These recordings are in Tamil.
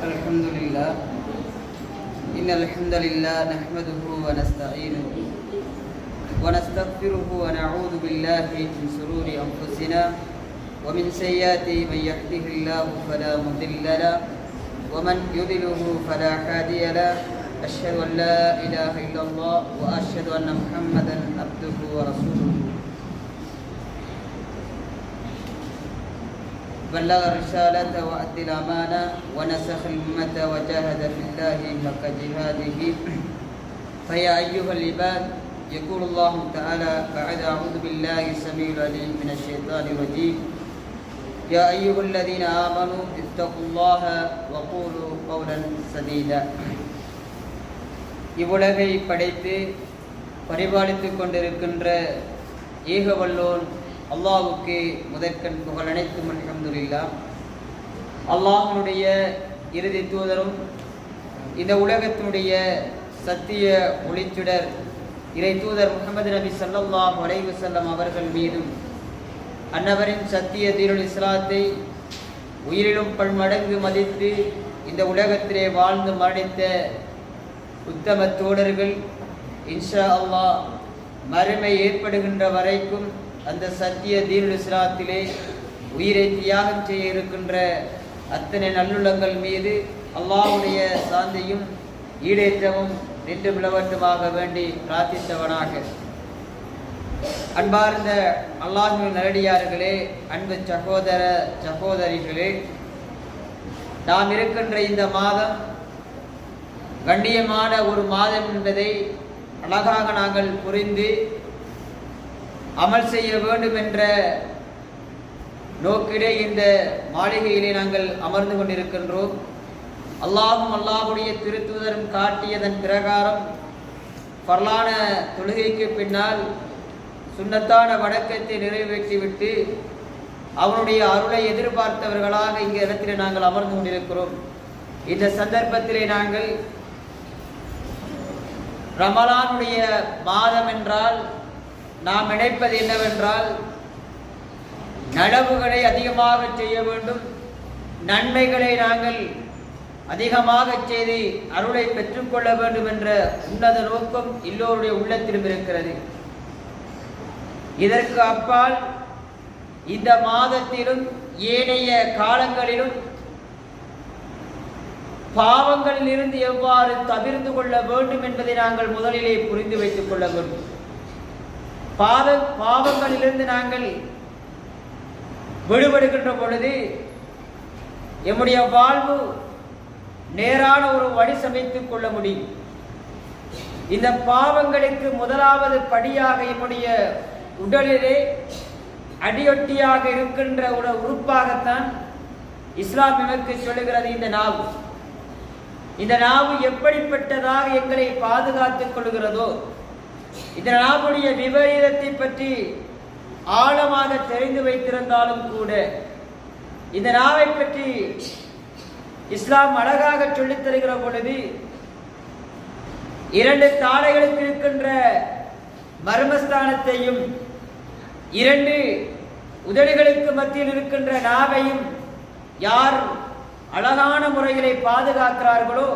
الحمد لله. إن الحمد لله نحمده ونستعينه ونستغفره ونعوذ بالله من شرور أنفسنا ومن سيئات من يهده الله فلا مضل له ومن يضلله فلا هادي له. أشهد أن لا إله إلا الله وأشهد أن محمدا عبده ورسوله. بلغ الرسالة وأدى الأمانة ونسخ الأمة وجاهد في الله حق جهاده فيا أيها العباد يقول الله تعالى بعد أعوذ بالله السميع العليم من الشيطان الرجيم يا أيها الذين آمنوا اتقوا الله وقولوا قولا سديدا இவ்வுலகை படைத்து பரிபாலித்துக் கொண்டிருக்கின்ற ஏகவல்லோன் அல்லாவுக்கு முதற்கண் புகழ் அனைத்தும் அல்ஹம்துலில்லா. அல்லாஹனுடைய இறுதி தூதரும் இந்த உலகத்தினுடைய சத்திய ஒளிச்சுடர் இறை தூதர் முகமது நபி ஸல்லல்லாஹு வரைவு செல்லம் அவர்கள் மீதும் அன்னவரின் சத்திய தீருள் இஸ்லாத்தை உயிரிலும் பன்மடங்கு மதித்து இந்த உலகத்திலே வாழ்ந்து மரணித்த உத்தம தோழர்கள் இன்ஷா அல்லா மறுமை ஏற்படுகின்ற வரைக்கும் அந்த சத்திய தீனுல் இஸ்லாத்திலே உயிரை தியாகம் செய்ய இருக்கின்ற அத்தனை நல்லுள்ளங்கள் மீது அல்லாஹ்வுடைய சாந்தியும் ஈடேற்றமும் நின்று விளவட்டுமாக வேண்டி பிரார்த்தித்தவனாக. அன்பார்ந்த அல்லாஹின் நரடியார்களே அன்பு சகோதர சகோதரிகளே நாம் இருக்கின்ற இந்த மாதம் கண்ணியமான ஒரு மாதம் என்பதை அழகாக நாங்கள் புரிந்து அமல் செய்ய வேண்டும் என்ற நோக்கிலே இந்த மாளிகையிலே நாங்கள் அமர்ந்து கொண்டிருக்கின்றோம். அல்லாஹும் அல்லாஹுடைய திருத்துதரும் காட்டியதன் பிரகாரம் பரலான தொழுகைக்கு பின்னால் சுண்ணத்தான வணக்கத்தை நிறைவேற்றிவிட்டு அவனுடைய அருளை எதிர்பார்த்தவர்களாக இங்க இடத்திலே நாங்கள் அமர்ந்து கொண்டிருக்கிறோம். இந்த சந்தர்ப்பத்திலே நாங்கள் ரமலானுடைய மாதம் என்றால் நாம் நினைப்பது என்னவென்றால் நடவுகளை அதிகமாக செய்ய வேண்டும் நன்மைகளை நாங்கள் அதிகமாக செய்து அருளை பெற்றுக்கொள்ள வேண்டும் என்ற உன்னத நோக்கம் எல்லோருடைய உள்ளத்திலும் இருக்கிறது. இதற்கு அப்பால் இந்த மாதத்திலும் ஏனைய காலங்களிலும் பாவங்களில் இருந்து எவ்வாறு தவிர்த்து கொள்ள வேண்டும் என்பதை நாங்கள் முதலிலே புரிந்து வைத்துக் கொள்ள வேண்டும். பாவ பாவங்களிலிருந்து நாங்கள் விடுபடுகின்ற பொழுது எம்முடைய வாழ்வு நேரான ஒரு வழி சமைத்துக் கொள்ள முடியும். இந்த பாவங்களுக்கு முதலாவது படியாக எம்முடைய உடலிலே அடியொட்டியாக இருக்கின்ற ஒரு உறுப்பாகத்தான் இஸ்லாம் எமக்கு சொல்லுகிறது இந்த நாவு. இந்த நாவு எப்படிப்பட்டதாக எங்களை பாதுகாத்துக் கொள்கிறதோ இந்த நாவுடைய விபரீதத்தை பற்றி ஆழமாக தெரிந்து வைத்திருந்தாலும் கூட இந்த நாவை பற்றி இஸ்லாம் அழகாக சொல்லித் தருகிற பொழுது இரண்டு தாடைகளுக்கு இருக்கின்ற மர்மஸ்தானத்தையும் இரண்டு உதடுகளுக்கு மத்தியில் இருக்கின்ற நாவையும் யார் அழகான முறைகளை பாதுகாக்கிறார்களோ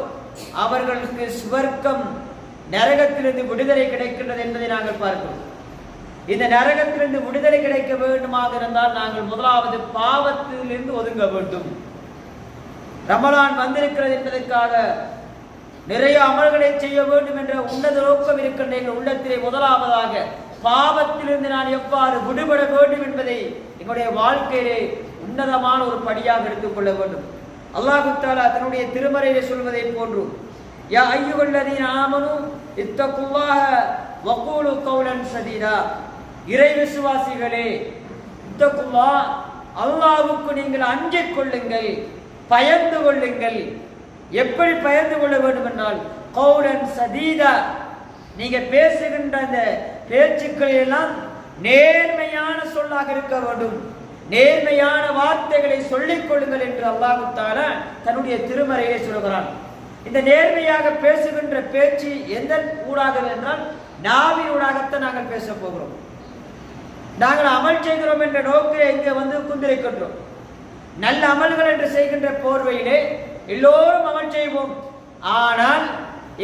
அவர்களுக்கு சுவர்க்கம் நரகத்திலிருந்து விடுதலை கிடைக்கின்றது என்பதை நாங்கள் பார்க்கிறோம். இந்த நரகத்திலிருந்து விடுதலை கிடைக்க வேண்டுமாக இருந்தால் நாங்கள் முதலாவது பாவத்திலிருந்து ஒதுங்க வேண்டும். ரமலான் வந்திருக்கிறது என்பதற்காக நிறைய அமல்களை செய்ய வேண்டும் என்ற உன்னத நோக்கம் இருக்கின்ற எங்கள் உள்ளத்திலே முதலாவதாக பாவத்திலிருந்து நான் எவ்வாறு விடுபட வேண்டும் என்பதை எங்களுடைய வாழ்க்கையிலே உன்னதமான ஒரு படியாக எடுத்துக்கொள்ள வேண்டும். அல்லாஹு தாலா தன்னுடைய திருமறையை சொல்வதை போன்று யா آمنوا اتقوا இத்தக்குவாக وقولوا قولا சதீதா இறை விசுவாசிகளே இத்தக்குவா அல்லாவுக்கு நீங்கள் அஞ்சிக் கொள்ளுங்கள் பயந்து கொள்ளுங்கள் எப்படி பயந்து கொள்ள வேண்டும் என்றால் கௌரன் சதீதா நீங்க பேசுகின்ற அந்த பேச்சுக்கள் எல்லாம் நேர்மையான சொல்லாக இருக்க வேண்டும் நேர்மையான வார்த்தைகளை சொல்லிக் கொள்ளுங்கள் என்று அல்லாஹு தன்னுடைய திருமறையை சொல்கிறான் இந்த நேர்மையாக பேசுகின்ற பேச்சு எந்த ஊடாக என்றால் நாவின் ஊடாகத்தான் நாங்கள் பேச போகிறோம். நாங்கள் அமல் செய்கிறோம் என்ற நோக்கிலே இங்கே வந்து குந்திருக்கின்றோம் நல்ல அமல்கள் என்று செய்கின்ற போர்வையிலே எல்லோரும் அமல் செய்வோம். ஆனால்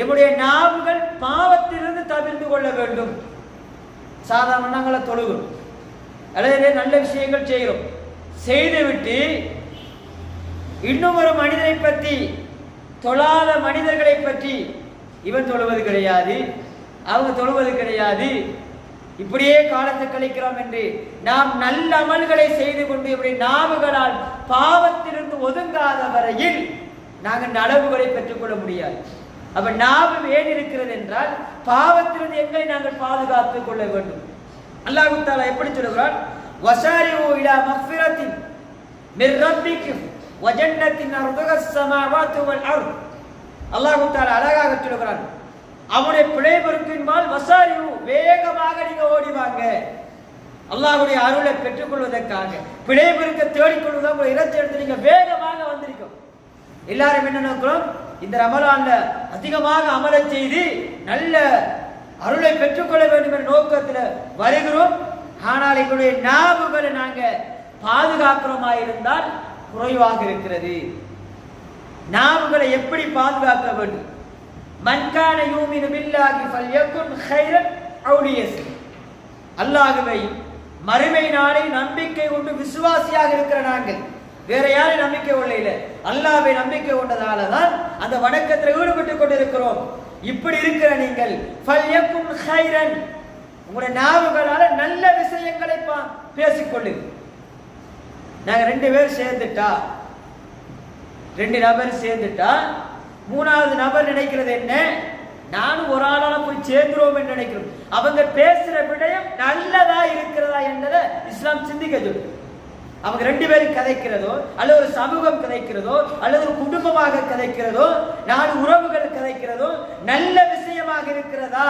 எம்முடைய நாவுகள் பாவத்திலிருந்து தவிர்த்து கொள்ள வேண்டும். சாதாரண நாங்களை தொழுகிறோம். அல்லது நல்ல விஷயங்கள் செய்கிறோம். செய்துவிட்டு இன்னும் ஒரு மனிதனை பற்றி தொழாத மனிதர்களை பற்றி இவன் தொழுவது கிடையாது அவங்க தொழுவது கிடையாது. இப்படியே காலத்தை கழிக்கிறோம் என்று நாம் நல்ல அமல்களை செய்து கொண்டு இப்படி நாவுகளால் பாவத்திலிருந்து ஒதுங்காத வரையில் நாங்கள் நலவுகளை பெற்றுக்கொள்ள முடியாது. அப்ப நாவு ஏன் இருக்கிறது என்றால் பாவத்திலிருந்து எங்களை நாங்கள் பாதுகாத்துக் கொள்ள வேண்டும். அல்லாஹு தாலா எப்படி சொல்லுகிறான்? வசாரி இலா இடா மிர் ரப்பிக்கும். வஜன்னத்தின் அர்துக சமாவாத்து வல் அர்த் அல்லாஹு தாலா அழகாக சொல்லுகிறான். அவனுடைய பிழை பொறுப்பின்பால் வசாரி வேகமாக நீங்க ஓடி வாங்க. அல்லாஹுடைய அருளை பெற்றுக்கொள்வதற்காக பிழை பொறுக்க தேடிக்கொள்வதா உங்களை இறைச்சி எடுத்து நீங்க வேகமாக வந்திருக்கும். எல்லாரும் என்ன நோக்கிறோம் இந்த ரமலான்ல அதிகமாக அமலை செய்து நல்ல அருளை பெற்றுக்கொள்ள வேண்டும் என்ற நோக்கத்தில் வருகிறோம். ஆனால் எங்களுடைய நாவுகளை நாங்கள் பாதுகாக்கிறோமா இருந்தால் குறைவாக இருக்கிறது. நாவுகளை எப்படி பாதுகாக்க வேண்டும்? மன்கான யூமினு ஃபல் ஃபல்யகுன் ஹைரன் அவுலியஸ் அல்லாஹ்வையும் மறுமை நாளை நம்பிக்கை கொண்டு விசுவாசியாக இருக்கிற நாங்கள் வேற யாரும் நம்பிக்கை கொள்ள இல்லை. அல்லாவை நம்பிக்கை கொண்டதால தான் அந்த வணக்கத்தில் ஈடுபட்டு கொண்டிருக்கிறோம். இப்படி இருக்கிற நீங்கள் ஃபல்யக்கும் ஹைரன் உங்களுடைய நாவுகளால நல்ல விஷயங்களை பா- நாங்கள் ரெண்டு பேர் சேர்ந்துட்டா? ரெண்டு நபர் சேர்ந்துட்டா? மூணாவது நபர் நினைக்கிறது என்ன? நானும் ஒரு ஆளால போய் சேர்ந்துருவோம் என்று நினைக்கிறோம். அவங்க பேசுற விடயம் நல்லதா இருக்கிறதா என்பதை இஸ்லாம் சிந்திக்க சொல்லு அவங்க ரெண்டு பேரும் கதைக்கிறதோ அல்லது ஒரு சமூகம் கதைக்கிறதோ அல்லது ஒரு குடும்பமாக கதைக்கிறதோ நாலு உறவுகள் கதைக்கிறதோ நல்ல விஷயமாக இருக்கிறதா?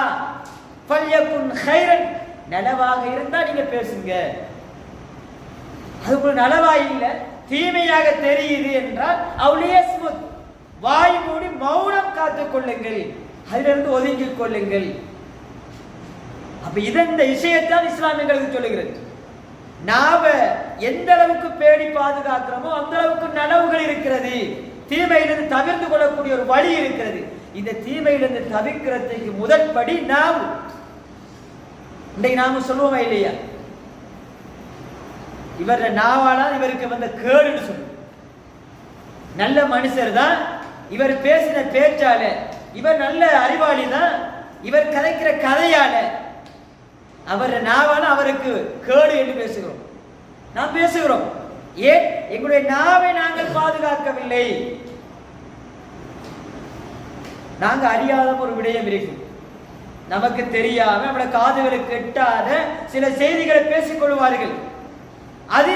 ஃபல்யகுன் ஹைரன். நலவாக இருந்தா நீங்க பேசுங்க. அதுக்குள்ள நலவா இல்லை தீமையாக தெரியுது என்றால் அவளையே ஸ்முத் வாய் மூடி மௌனம் காத்துக் கொள்ளுங்கள். அதிலிருந்து ஒதுங்கி கொள்ளுங்கள். அப்ப இது இந்த விஷயத்தான் இஸ்லாம் எங்களுக்கு சொல்லுகிறது. நாம எந்த அளவுக்கு பேணி பாதுகாக்கிறோமோ அந்த அளவுக்கு நனவுகள் இருக்கிறது. தீமையிலிருந்து தவிர்த்து கொள்ளக்கூடிய ஒரு வழி இருக்கிறது. இந்த தீமையிலிருந்து தவிர்க்கிறதுக்கு முதற்படி நாம். இன்றைக்கு நாம சொல்லுவோமா இல்லையா? இவர நாவால இவருக்கு வந்த கேடுன்னு சொல்லுவோம் நல்ல மனுஷர் தான். இவர் பேசின பேச்சால இவர் நல்ல அறிவாளி தான். இவர் கதைக்கிற கதையால. அவர் நாவால அவருக்கு கேடு என்று பேசுகிறோம். நாம் பேசுகிறோம். ஏன்? எங்களுடைய நாவை நாங்கள் பாதுகாக்கவில்லை. நாங்க அறியாத ஒரு விடயம் இருக்கும். நமக்கு தெரியாம நம்மள காதுகளுக்கு எட்டாத சில செய்திகளை பேசிக் கொள்வார்கள். அது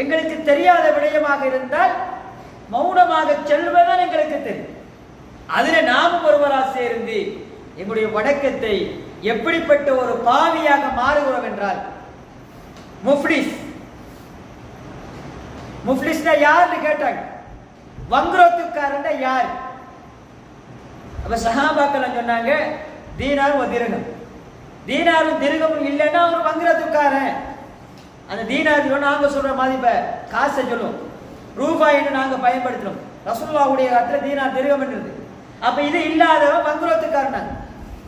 எங்களுக்கு தெரியாத விடயமாக இருந்தால் மௌனமாக செல்வதுதான் எங்களுக்கு தெரியும். அதில் நாமும் ஒருவராக சேர்ந்து எங்களுடைய வணக்கத்தை எப்படிப்பட்ட ஒரு பாவியாக மாறுகிறோம் என்றால் முஃப்லிஸ். முஃப்டிஸ்னா யாருன்னு கேட்டாங்க. வங்குரோத்துக்காரன் யார்? அப்ப சஹாபாக்கள் சொன்னாங்க தீனாரும் ஒரு திருகம் தீனாரும் திருகமும் இல்லைன்னா அவர் வங்குரத்துக்காரன். அந்த தீனாதிரோ நாங்கள் சொல்கிற மாதிரி இப்போ காசை சொல்லும். ரூபாயின்னு நாங்கள் பயன்படுத்தினோம் ரசுல்லாவுடைய காலத்தில் தீனா திருகம் என்றது. அப்போ இது இல்லாதவன் பங்குரத்துக்காரன் நாங்கள்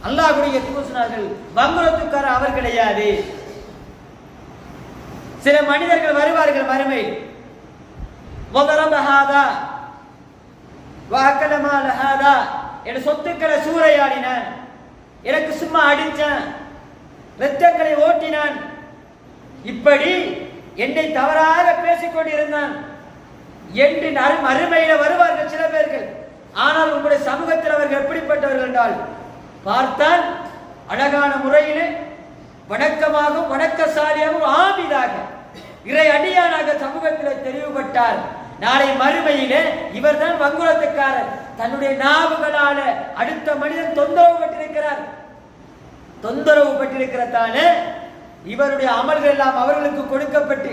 அல்லாஹுடைய சொன்னார்கள் பங்குரத்துக்காரர் அவர் கிடையாது. சில மனிதர்கள் வருவார்கள் மறுமை. முதலமஹாதா வாக்கலமாலஹாதா என் சொத்துக்களை சூறையாடினான். எனக்கு சும்மா அடித்தான். வெத்தங்களை ஓட்டினான். இப்படி என்னை தவறாக பேசிக் கொண்டிருந்தான். என்று நறு- வருவார்கள் சில பேர்கள். ஆனால் உங்களுடைய சமூகத்தில் அவர்கள் எப்படிப்பட்டவர்கள் என்றால் பார்த்தால் அழகான முறையிலே வணக்கமாகவும் வணக்கசாலியாகவும் ஆமிதாக இறை அடியானாக சமூகத்தில் தெளிவுபட்டார் நாளை மறுமையிலே இவர்தான் வங்குலத்துக்காரர். தன்னுடைய நாவுகளால அடுத்த மனிதன் தொந்தரவு பெற்றிருக்கிறார். தொந்தரவு பட்டிருக்கிறதான இவருடைய அமல்கள் எல்லாம் அவர்களுக்கு கொடுக்கப்பட்டு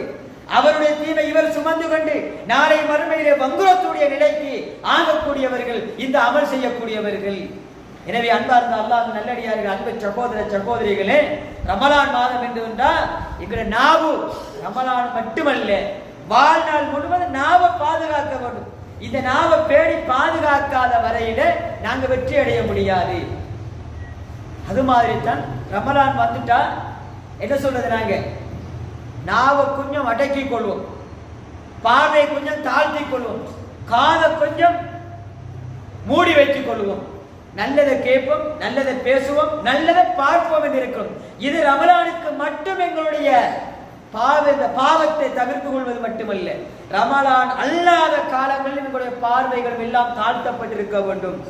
அவருடைய தீமை இவர் சுமந்து கொண்டு நாளை மறுமையிலே வங்குரத்துடைய நிலைக்கு ஆகக்கூடியவர்கள் இந்த அமல் செய்யக்கூடியவர்கள். எனவே அன்பார்ந்த அல்லாஹ் நல்லடியார்கள் அன்பு சகோதர சகோதரிகளே ரமலான் மாதம் என்று என்றால் எங்களுடைய நாவு ரமலான் மட்டுமல்ல வாழ்நாள் முழுவதும் நாவை பாதுகாக்க வேண்டும். இந்த நாவை பேடி பாதுகாக்காத வரையில நாங்க வெற்றி அடைய முடியாது. அது மாதிரி தான் ரமலான் வந்துட்டா என்ன சொல்றது நாங்க? நாவை கொஞ்சம் அடக்கி கொள்வோம். பார்வை கொஞ்சம் தாழ்த்தி கொள்வோம். காதை கொஞ்சம் மூடி வைத்துக் கொள்வோம். நல்லதை கேட்போம் நல்லதை பேசுவோம் நல்லதை பார்ப்போம் என்று இருக்கிறோம். இது ரமலானுக்கு மட்டும் எங்களுடைய பாவ இந்த பாவத்தை தவிர்த்து கொள்வது மட்டுமல்ல. ரமலான் அல்லாத காலங்களில் எங்களுடைய பார்வைகள் எல்லாம் தாழ்த்தப்பட்டிருக்க வேண்டும்.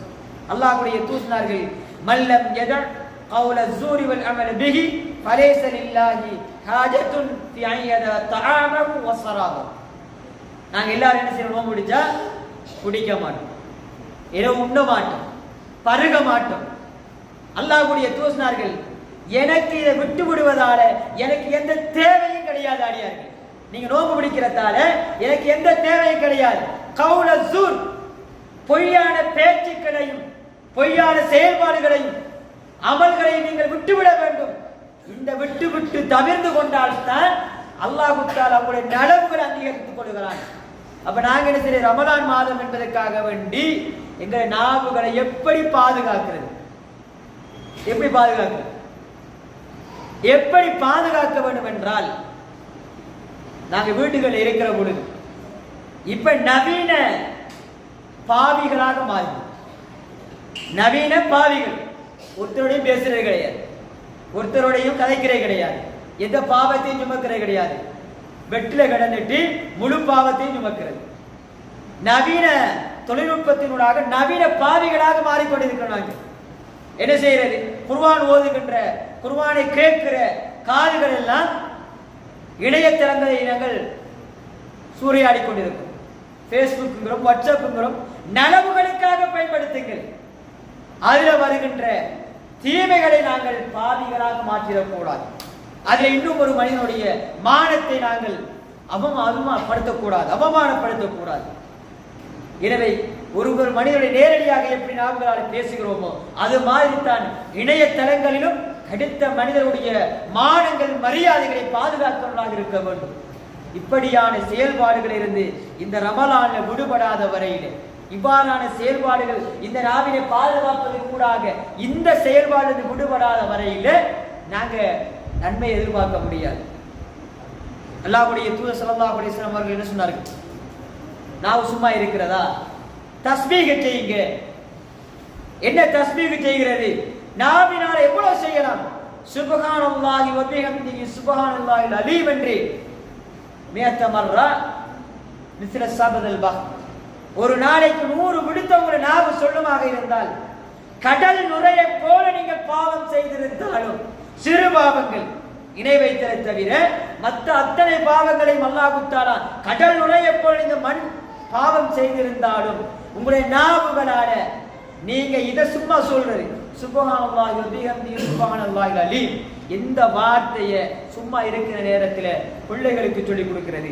அல்லாஹுடைய தூசினார்கள் மல்லம் எதன் கவுல சூரிவல் அமல பிகி فليس لله حاجة في أن يدع طعامه وشرابه நாங்க எல்லாரும் என்ன செய்யணும் நோன்பு பிடிச்சா குடிக்க மாட்டோம் இரவு உண்ண மாட்டோம் பருக மாட்டோம் அல்லாஹ்வுடைய தூசினார்கள் எனக்கு இதை விட்டு விடுவதால எனக்கு எந்த தேவையும் கிடையாது அடியார்கள் நீங்க நோன்பு பிடிக்கிறதால எனக்கு எந்த தேவையும் கிடையாது கவுல சூர் பொய்யான பேச்சுக்களையும் பொய்யான செயல்பாடுகளையும் அமல்களை நீங்கள் விட்டுவிட வேண்டும் இந்த விட்டு விட்டு தவிர்ந்து கொண்டால்தான் அல்லாஹுத்தால் அவங்களுடைய நடவுகளை அங்கீகரித்துக் கொள்கிறான். அப்ப நாங்க என்ன செய்ய ரமலான் மாதம் என்பதற்காக வேண்டி எங்களை நாவுகளை எப்படி பாதுகாக்கிறது? எப்படி பாதுகாக்கிறது? எப்படி பாதுகாக்க வேண்டும் என்றால் நாங்க வீட்டுகள் இருக்கிற பொழுது இப்ப நவீன பாவிகளாக மாறி நவீன பாவிகள். ஒருத்தரோடையும் பேசுறது கிடையாது. ஒருத்தரோடையும் கதைக்கிறே கிடையாது. எந்த பாவத்தையும் சுமக்கிறது கிடையாது. வெட்டில கடந்துட்டு முழு பாவத்தையும் சுமக்கிறது. நவீன தொழில்நுட்பத்தினூடாக நவீன பாவிகளாக மாறிக்கொண்டிருக்கிறோம் நாங்கள் என்ன செய்யறது குர்வான் ஓதுகின்ற குர்வானை கேட்கிற காதுகள் எல்லாம் இணையதளங்களை நாங்கள் சூறையாடி கொண்டிருக்கிறோம் ஃபேஸ்புக்குங்கிறோம் வாட்ஸ்அப்புங்கிறோம் நனவுகளுக்காக பயன்படுத்துங்கள். அதில் வருகின்ற தீமைகளை நாங்கள் பாதிகளாக மாற்றிடக்கூடாது. அதில் இன்னும் ஒரு மனிதனுடைய மானத்தை நாங்கள் அவமா அவமானப்படுத்தக்கூடாது அவமானப்படுத்தக்கூடாது. எனவே ஒரு ஒரு மனிதனுடைய நேரடியாக எப்படி நாங்களால் பேசுகிறோமோ அது மாதிரி தான் இணையதளங்களிலும் கடித்த மனிதனுடைய மானங்கள் மரியாதைகளை பாதுகாக்கிறவர்களாக இருக்க வேண்டும். இப்படியான செயல்பாடுகளிலிருந்து இந்த ரமலான விடுபடாத வரையிலே இவ்வாறான செயல்பாடுகள் இந்த நாவினை பாதுகாப்பது கூடாக இந்த செயல்பாடு விடுபடாத வரையில நாங்க நன்மை எதிர்பார்க்க முடியாது. அல்லாஹ்வுடைய தூத ஸல்லல்லாஹு அலைஹி அவர்கள் என்ன சொன்னார்கள்? நான் சும்மா இருக்கிறதா? தஸ்பீக செய்யுங்க. என்ன தஸ்பீக செய்கிறது? நாவினால் எவ்வளவு செய்யலாம்? சுபஹானல்லாஹி வ நீங்க சுபஹானல்லாஹில் அலீம் என்று. மேத்தமர்ரா மிஸ்ரஸ் சபதல் பஹ் ஒரு நாளைக்கு நூறு விடுத்த ஒரு நாவு சொல்லுமாக இருந்தால் கடல் நுரைய போல நீங்கள் பாவம் செய்திருந்தாலும் சிறு பாவங்கள் இணை வைத்ததை தவிர மற்ற அத்தனை பாவங்களையும் அல்லாஹுத்தாலா கடல் நுழைய போல இந்த மண் பாவம் செய்திருந்தாலும் உங்களுடைய நாவுகளால நீங்க இதை சும்மா சொல்றது. சுபஹானல்லாஹி வ பிஹம்திஹி அலீம். எந்த வார்த்தையை சும்மா இருக்கிற நேரத்தில் பிள்ளைகளுக்கு சொல்லிக் கொடுக்கிறது?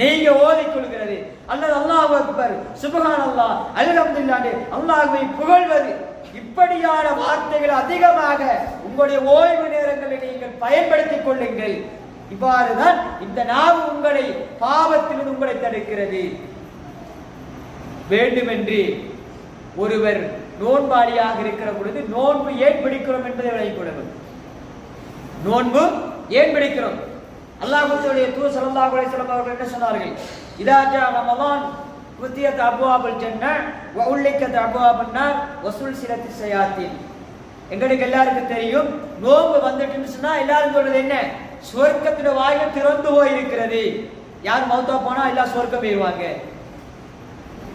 நீங்க ஓதி கொள்கிறது அல்லது அல்லாஹ் அக்பர் சுபஹான் அல்லாஹ் அல்ஹம்துலில்லாஹ் அல்லாஹுவை புகழ்வது. இப்படியான வார்த்தைகள் அதிகமாக உங்களுடைய ஓய்வு நேரங்களில் நீங்கள் பயன்படுத்திக் கொள்ளுங்கள். இவ்வாறுதான் இந்த நாவு உங்களை பாவத்திலிருந்து உங்களை தடுக்கிறது. வேண்டுமென்று ஒருவர் நோன்பாளியாக இருக்கிற பொழுது நோன்பு ஏன் பிடிக்கிறோம் என்பதை விளங்கிக் கொள்ளுங்கள். நோன்பு ஏன் பிடிக்கிறோம்? அல்லாஹுடைய தூ சல்லா அலைஹி வஸல்லம் அவர்கள் என்ன சொன்னார்கள்? இதாஜா ரமலான் குத்தியத் அப்வாபுல் ஜன்ன வ உல்லிக்கத் வசூல் நார் வ எங்களுக்கு எல்லாருக்கும் தெரியும் நோம்பு வந்துட்டுன்னு சொன்னா எல்லாரும் சொல்றது என்ன? சொர்க்கத்துல வாயில் திறந்து போய் இருக்கிறது யார் மௌத்தா போனா எல்லாம் சொர்க்கம் போயிடுவாங்க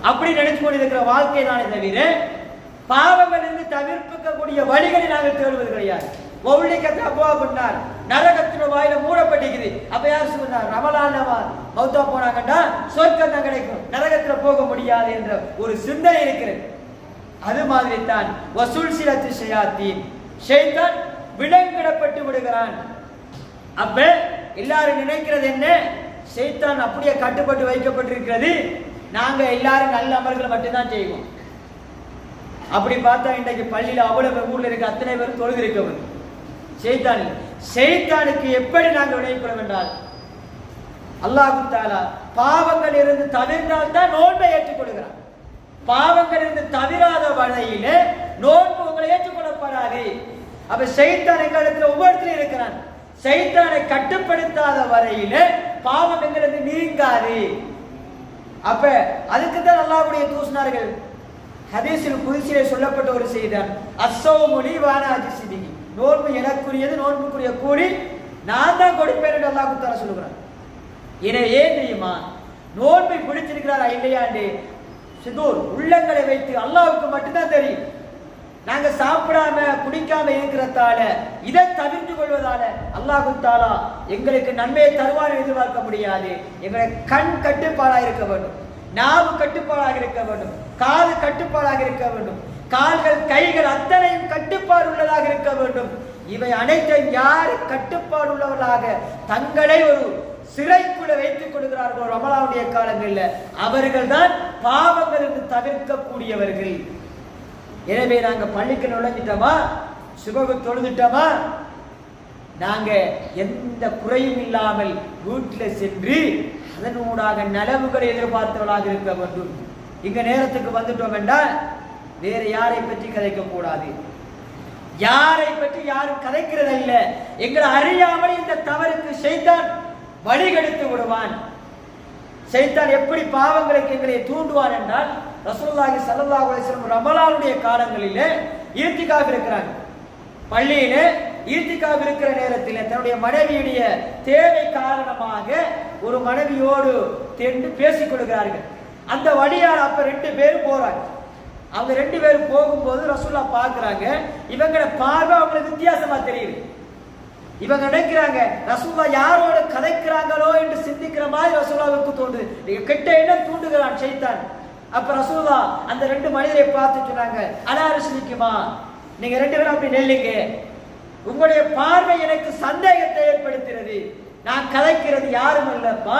அப்படி நினைச்சு கொண்டிருக்கிற வாழ்க்கை தானே தவிர பாவங்கள் இருந்து தவிர்க்கக்கூடிய வழிகளை நாங்கள் தேடுவது கிடையாது. மௌலிகத்தை அப்பா பண்ணார் நரகத்தின் வாயில மூடப்பட்டிருக்குது. அப்ப யார் சொன்னார்? ரமலானவா மௌத்தா போனாங்கன்னா சொர்க்கம் தான் கிடைக்கும். நரகத்துல போக முடியாது என்ற ஒரு சிந்தனை இருக்கிறது. அது மாதிரி தான் வசூல் சிலத்து ஷயாத்தீன். ஷைத்தான் விலங்கிடப்பட்டு விடுகிறான். அப்ப எல்லாரும் நினைக்கிறது என்ன? ஷைத்தான் அப்படியே கட்டுப்பட்டு வைக்கப்பட்டிருக்கிறது. நாங்க எல்லாரும் நல்ல அமல்களை மட்டும்தான் செய்வோம். அப்படி பார்த்தா இன்றைக்கு பள்ளியில் அவ்வளவு ஊர்ல இருக்க அத்தனை பேரும் தொழுது இருக்கவர் செய்தான் செய்தானுக்கு எப்படி நாங்கள் விளைவிக்கிறோம் என்றால் அல்லாஹு தாலா பாவங்கள் இருந்து தவிர்ந்தால் தான் நோன்பை ஏற்றுக்கொள்கிறார். பாவங்கள் இருந்து தவிராத வழியிலே நோன்பு உங்களை ஏற்றுக்கொள்ளப்படாது அப்ப செய்தான் எங்களிடத்தில் ஒவ்வொருத்திலும் இருக்கிறான். சைத்தானை கட்டுப்படுத்தாத வரையிலே பாவம் எங்களுக்கு நீங்காது. அப்ப அதுக்கு தான் அல்லாவுடைய தூசினார்கள் ஹதீஸில் குதிசிலே சொல்லப்பட்ட ஒரு செய்தான் அசோ மொழி வானாஜி நோன்பு எனக்குரியது நோன்புக்குரிய கூலி நான் தான் கொடுப்பேன் என்று அல்லாஹ் குத்தால சொல்லுகிறான். எனவே ஏன் தெரியுமா? நோன்பை பிடிச்சிருக்கிறாரா இல்லையாண்டு சிதூர் உள்ளங்களை வைத்து அல்லாவுக்கு மட்டும்தான் தெரியும். நாங்க சாப்பிடாம குடிக்காம இருக்கிறதால இதை தவிர்த்து கொள்வதால அல்லாஹு தாலா எங்களுக்கு நன்மையை தருவார் எதிர்பார்க்க முடியாது. எங்களை கண் கட்டுப்பாடாக இருக்க வேண்டும். நாவு கட்டுப்பாடாக இருக்க வேண்டும். காது கட்டுப்பாடாக இருக்க வேண்டும். கால்கள் கைகள் அத்தனையும் கட்டுப்பாடு உள்ளதாக இருக்க வேண்டும். இவை அனைத்தையும் யார் கட்டுப்பாடு உள்ளவர்களாக தங்களை ஒரு சிறைக்குள்ள வைத்துக் கொள்கிறார்களோ ரமலாவுடைய காலங்களில் அவர்கள் தான் பாவங்களுக்கு தவிர்க்கக்கூடியவர்கள். எனவே நாங்க பள்ளிக்கு நுழைஞ்சிட்டோமா? சுபகு தொழுதுட்டோமா? நாங்க எந்த குறையும் இல்லாமல் வீட்டில் சென்று அதனூடாக நலவுகளை எதிர்பார்த்தவர்களாக இருக்க வேண்டும். இங்க நேரத்துக்கு வந்துட்டோம் என்றால் வேறு யாரை பற்றி கதைக்கக்கூடாது யாரை பற்றி யாரும் கதைக்கிறதல்ல எங்களை அறியாமல் இந்த தவறுக்கு செய்தான் வழிகெடுத்து விடுவான். சைத்தான் எப்படி பாவங்களுக்கு எங்களை தூண்டுவான் என்றால் ரசூல்லாஹி சல்லா அலிஸ்லம் வஸல்லம் ரமலானுடைய காலங்களிலே இருக்கிறாங்க. பள்ளியிலே ஈர்த்திக்காக இருக்கிற நேரத்தில் தன்னுடைய மனைவியுடைய தேவை காரணமாக ஒரு மனைவியோடு தென்று பேசிக் கொள்கிறார்கள். அந்த வழியால் அப்ப ரெண்டு பேரும் போறாங்க. அவங்க ரெண்டு பேரும் போகும்போது ரசூல்லா பார்க்குறாங்க. இவங்களோட பார்வை அவங்களுக்கு வித்தியாசமாக தெரியுது. இவங்க நினைக்கிறாங்க ரசூலா யாரோட கதைக்கிறாங்களோ என்று சிந்திக்கிற மாதிரி ரசூல்லாவுக்கு தோன்றுது நீங்க கெட்ட எண்ணம் தூண்டுகிறான் சைத்தான் அப்ப ரசூலா அந்த ரெண்டு மனிதரை பார்த்து சொன்னாங்க அலாரசிக்குமா நீங்க ரெண்டு பேரும் அப்படி நெல்லுங்க. உங்களுடைய பார்வை எனக்கு சந்தேகத்தை ஏற்படுத்துகிறது. நான் கலைக்கிறது யாரும் இல்லப்பா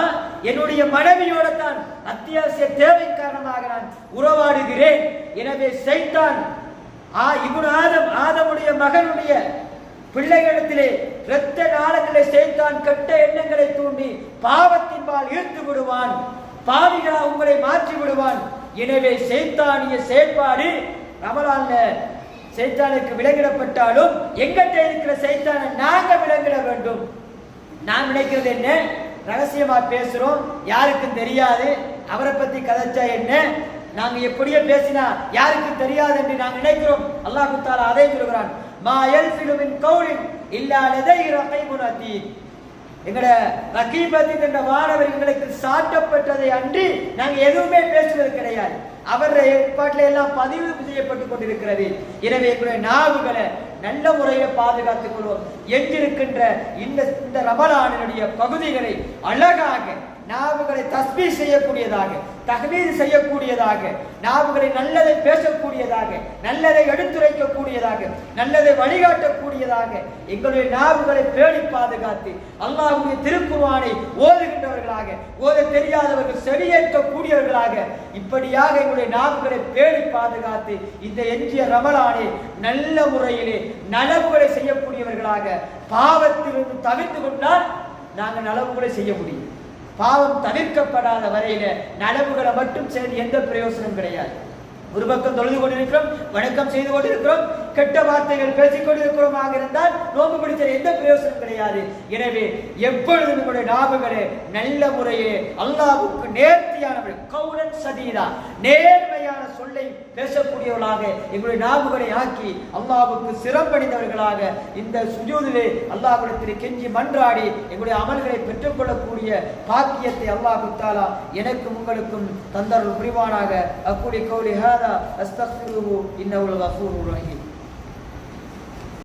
என்னுடைய மனைவியோட தான் அத்தியாவசிய தேவை காரணமாக நான் உறவாடுகிறேன். எனவே சைத்தான் ஆ இவன் ஆதம் ஆதமுடைய மகனுடைய பிள்ளைகளிடத்திலே இரத்த நாளங்களை செய்தான் கெட்ட எண்ணங்களை தூண்டி பாவத்தின்பால் ஈர்த்து விடுவான். பாவிகளா உங்களை மாற்றி விடுவான். எனவே செய்தானிய செயல்பாடு ரமலான்ல செய்தானுக்கு விலகிடப்பட்டாலும் எங்கிட்ட இருக்கிற சைத்தானை நாங்க விலங்கிட வேண்டும். நான் நினைக்கிறது என்ன? ரகசியமா பேசுறோம். யாருக்கும் தெரியாது. அவரை பத்தி கதைச்சா என்ன? நாங்க எப்படியோ பேசினா யாருக்கும் தெரியாது என்று நாங்க நினைக்கிறோம். அல்லாஹ் தாலா அதை சொல்கிறான். மா எல் மின் கௌலின் இல்லா லதை ரகைபுன் எங்களோட எங்கட என்ற வானவர் எங்களுக்கு சாட்டப்பட்டதை அன்றி நாங்கள் எதுவுமே பேசுவது கிடையாது. அவருடைய ஏற்பாட்டில் எல்லாம் பதிவு செய்யப்பட்டு கொண்டிருக்கிறது. எனவே எங்களுடைய நாவுகளை நல்ல முறையில் பாதுகாத்துக் கொள்வோம். எங்கிருக்கின்ற இந்த இந்த ரமலானினுடைய பகுதிகளை அழகாக நாவுகளை தஸ்பீ செய்யக்கூடியதாக தகவீது செய்யக்கூடியதாக நாவுகளை நல்லதை பேசக்கூடியதாக நல்லதை எடுத்துரைக்கக்கூடியதாக நல்லதை வழிகாட்டக்கூடியதாக எங்களுடைய நாவுகளை பேணி பாதுகாத்து அல்லாஹுடைய திருக்குர்ஆனை ஓதுகின்றவர்களாக ஓத தெரியாதவர்கள் செவியேற்கக்கூடியவர்களாக இப்படியாக எங்களுடைய நாவுகளை பேணி பாதுகாத்து இந்த எஞ்சிய ரமலானை நல்ல முறையிலே நலவுகளை செய்யக்கூடியவர்களாக பாவத்திலிருந்து தவிர்த்து கொண்டால் நாங்கள் நலவுகளை செய்ய முடியும். பாவம் தவிர்க்கப்படாத வரையில நலவுகளை மட்டும் செய்து எந்த பிரயோசனம் கிடையாது. ஒரு பக்கம் தொழுது கொண்டிருக்கிறோம் வணக்கம் செய்து கொண்டிருக்கிறோம் கெட்ட வார்த்தைகள் பேசிக் கொண்டிருக்கிறோமாக இருந்தால் நோம்பு பிடிச்சது எந்த பிரயோசனம் கிடையாது. எனவே எப்பொழுதும் உங்களுடைய நாவுகளே நல்ல முறையே அல்லாவுக்கு நேர்த்தியான கௌரன் சதீரா நேர்மையான சொல்லை பேசக்கூடியவர்களாக எங்களுடைய நாவுகளை ஆக்கி அல்லாவுக்கு சிறப்படைந்தவர்களாக இந்த சுஜூதிலே அல்லாஹ்விடத்தில் கெஞ்சி மன்றாடி எங்களுடைய அமல்களை பெற்றுக்கொள்ளக்கூடிய பாக்கியத்தை அல்லாஹ் குத்தாலா எனக்கும் உங்களுக்கும் தந்தர்கள் புரிவானாக. அக்கூடிய கௌலி ஹாதா அஸ்தக்ஃபிருஹு இன்னஹுல் கஃபூருர் ரஹீம்.